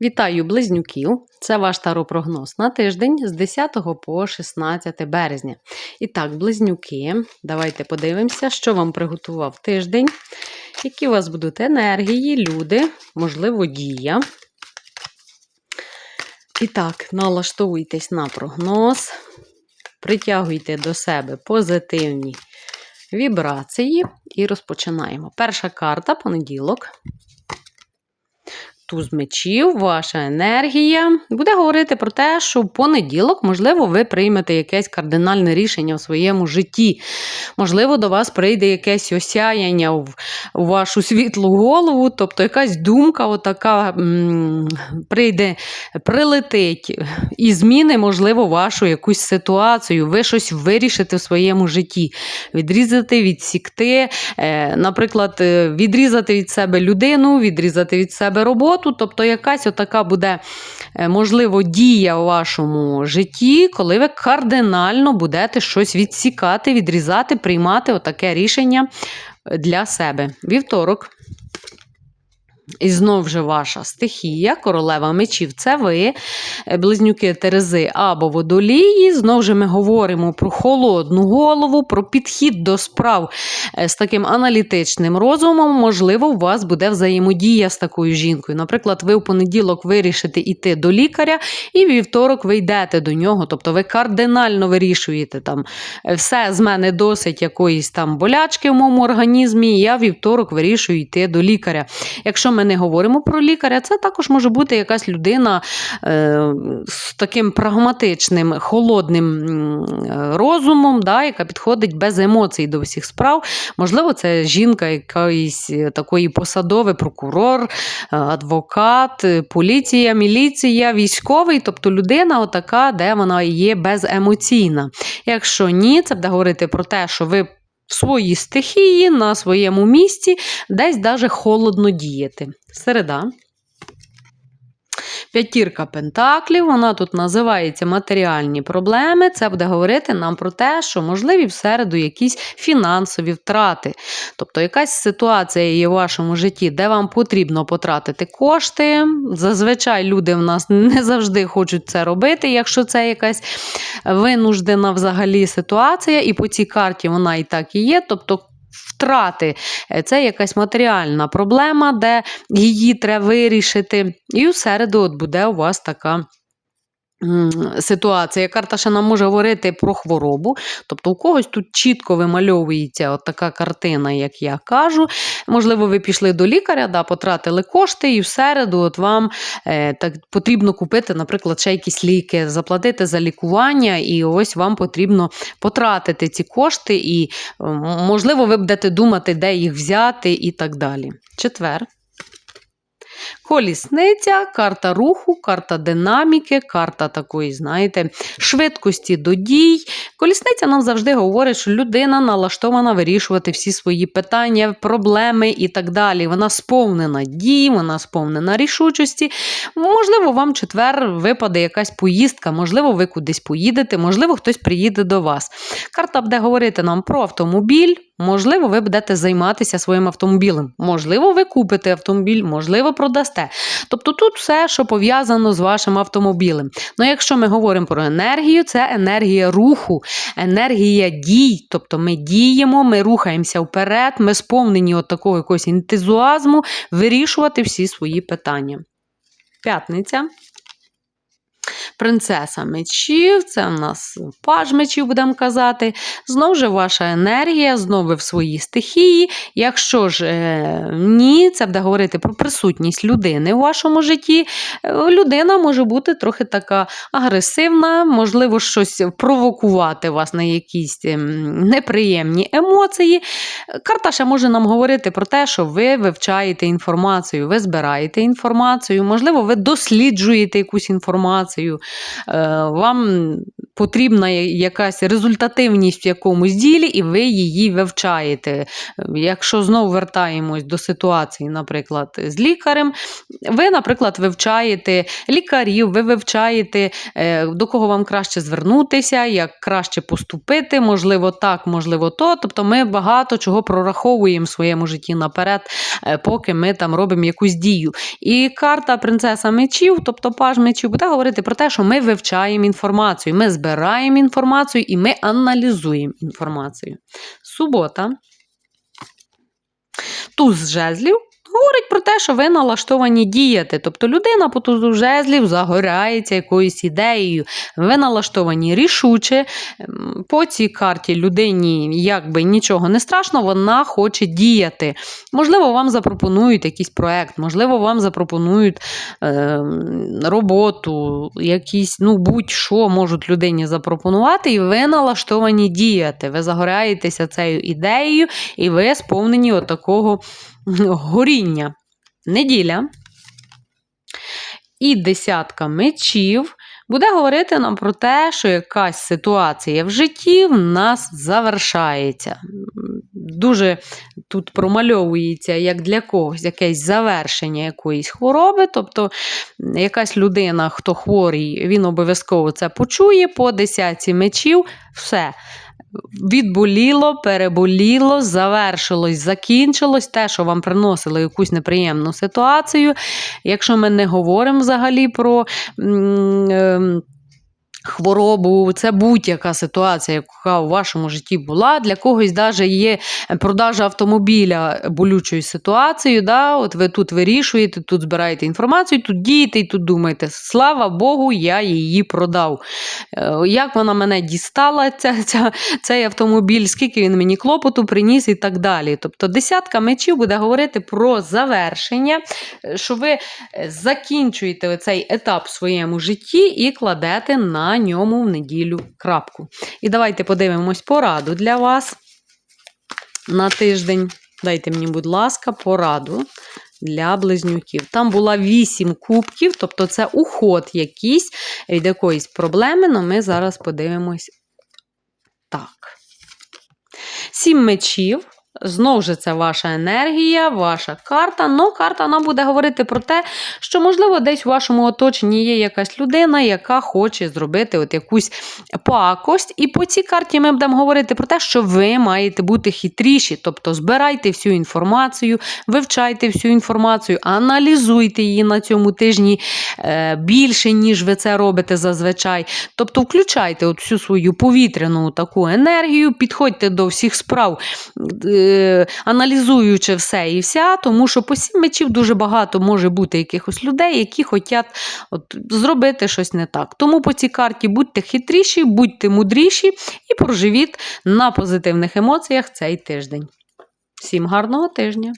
Вітаю близнюків! Це ваш таропрогноз на тиждень з 10 по 16 березня. І так, близнюки, давайте подивимося, що вам приготував тиждень, які у вас будуть енергії, люди, можливо, дія. І так, налаштовуйтесь на прогноз, притягуйте до себе позитивні вібрації і розпочинаємо. Перша карта понеділок. Туз мечів, ваша енергія буде говорити про те, що в понеділок, можливо, ви приймете якесь кардинальне рішення в своєму житті. Можливо, до вас прийде якесь осяяння в, вашу світлу голову, тобто якась думка, отака м, прийде, прилетить і зміни, можливо, вашу якусь ситуацію. Ви щось вирішите в своєму житті. Відрізати, відсікти, е, наприклад, е, відрізати від себе людину, відрізати від себе роботу тобто якась отака буде, е, можливо, дія у вашому житті, коли ви кардинально будете щось відсікати, відрізати, приймати отаке рішення для себе. Вівторок. І знов же ваша стихія, королева мечів це ви, е, близнюки Терези або водолії. Знов же ми говоримо про холодну голову, про підхід до справ е, з таким аналітичним розумом. Можливо, у вас буде взаємодія з такою жінкою. Наприклад, ви в понеділок вирішите йти до лікаря, і вівторок ви йдете до нього. Тобто ви кардинально вирішуєте там «Е, все з мене досить якоїсь там болячки в моєму організмі. і Я вівторок вирішую йти до лікаря. Якщо ми не говоримо про лікаря, це також може бути якась людина е, з таким прагматичним, холодним розумом, да, яка підходить без емоцій до всіх справ. Можливо, це жінка, якоїсь такої посадовий прокурор, е, адвокат, поліція, міліція, військовий, тобто людина, отака, де вона є беземоційна. Якщо ні, це буде говорити про те, що ви в своїй стихії, на своєму місці, десь даже холодно діяти. Середа. П'ятірка пентаклів, вона тут називається матеріальні проблеми. Це буде говорити нам про те, що можливі в середу якісь фінансові втрати. Тобто якась ситуація є в вашому житті, де вам потрібно потратити кошти. Зазвичай люди в нас не завжди хочуть це робити, якщо це якась винуждена взагалі ситуація, і по цій карті вона і так і є. Тобто втрати. Е, це якась матеріальна проблема, де її треба вирішити. І у середу от буде у вас така. Ситуація. Карта ще нам може говорити про хворобу. Тобто, у когось тут чітко вимальовується от така картина, як я кажу. Можливо, ви пішли до лікаря, да, потратили кошти, і в середу от вам е, так, потрібно купити, наприклад, ще якісь ліки, заплатити за лікування, і ось вам потрібно потратити ці кошти, і, можливо, ви будете думати, де їх взяти, і так далі. Четвер. Колісниця, карта руху, карта динаміки, карта такої, знаєте, швидкості до дій. Колісниця нам завжди говорить, що людина налаштована вирішувати всі свої питання, проблеми і так далі. Вона сповнена дій, вона сповнена рішучості. Можливо, вам четвер випаде якась поїздка, можливо, ви кудись поїдете, можливо, хтось приїде до вас. Карта буде говорити нам про автомобіль. Можливо, ви будете займатися своїм автомобілем. Можливо, ви купите автомобіль, можливо, продасте. Тобто тут все, що пов'язано з вашим автомобілем. Ну, якщо ми говоримо про енергію, це енергія руху, енергія дій. Тобто ми діємо, ми рухаємося вперед, ми сповнені от такого якогось ентузіазму вирішувати всі свої питання. П'ятниця. Принцеса мечів, це в нас паж мечів, будемо казати. Знову ж ваша енергія, знову в своїй стихії. Якщо ж е, ні, це буде говорити про присутність людини в вашому житті. Е, людина може бути трохи така агресивна, можливо, щось провокувати вас на якісь ем, неприємні емоції. Карта ще може нам говорити про те, що ви вивчаєте інформацію, ви збираєте інформацію, можливо, ви досліджуєте якусь інформацію. Е, вам потрібна якась результативність в якомусь ділі, і ви її вивчаєте. Якщо знову вертаємось до ситуації, наприклад, з лікарем, ви, наприклад, вивчаєте лікарів, ви вивчаєте, е, до кого вам краще звернутися, як краще поступити, можливо, так, можливо, то. Тобто ми багато чого прораховуємо в своєму житті наперед, е, поки ми там робимо якусь дію. І карта принцеса мечів, тобто паж мечів, буде говорити про те, що ми вивчаємо інформацію, ми збираємо інформацію і ми аналізуємо інформацію. Субота. Туз жезлів. Говорить про те, що ви налаштовані діяти. Тобто людина по тузу жезлів загоряється якоюсь ідеєю. Ви налаштовані рішуче. Ем, По цій карті людині якби нічого не страшно, вона хоче діяти. Можливо, вам запропонують якийсь проект, можливо, вам запропонують е, роботу, якісь, ну, будь-що можуть людині запропонувати, і ви налаштовані діяти. Ви загоряєтеся цією ідеєю, і ви сповнені отакого горіння. Неділя. І десятка мечів буде говорити нам про те, що якась ситуація в житті в нас завершається. Дуже тут промальовується, як для когось, якесь завершення якоїсь хвороби. Тобто, якась людина, хто хворий, він обов'язково це почує по десятці мечів, все. Відболіло, переболіло, завершилось, закінчилось те, що вам приносило якусь неприємну ситуацію. Якщо ми не говоримо взагалі про. Хворобу, це будь-яка ситуація, яка у вашому житті була. Для когось навіть є продажа автомобіля болючою ситуацією. Да? От ви тут вирішуєте, тут збираєте інформацію, тут дієте і тут думаєте, слава Богу, я її продав. Е, Як вона мене дістала, ця, ця, цей автомобіль, скільки він мені клопоту приніс і так далі. Тобто десятка мечів буде говорити про завершення, е, що ви е, закінчуєте цей етап в своєму житті і кладете на ньому в неділю крапку. І давайте подивимось пораду для вас на тиждень. Дайте мені, будь ласка, пораду для близнюків. Там була 8 кубків, тобто це уход якийсь від якоїсь проблеми, але ми зараз подивимось так. Сім мечів. Знову ж це ваша енергія, ваша карта. Ну, карта вона буде говорити про те, що, можливо, десь у вашому оточенні є якась людина, яка хоче зробити от якусь пакость. І по цій карті ми будемо говорити про те, що ви маєте бути хитріші. Тобто збирайте всю інформацію, вивчайте всю інформацію, аналізуйте її на цьому тижні е, більше, ніж ви це робите зазвичай. Тобто, включайте от всю свою повітряну таку енергію, підходьте до всіх справ. Аналізуючи все і вся, тому що по сім мечів дуже багато може бути якихось людей, які хочуть от, зробити щось не так. Тому по цій карті будьте хитріші, будьте мудріші і проживіть на позитивних емоціях цей тиждень. Всім гарного тижня!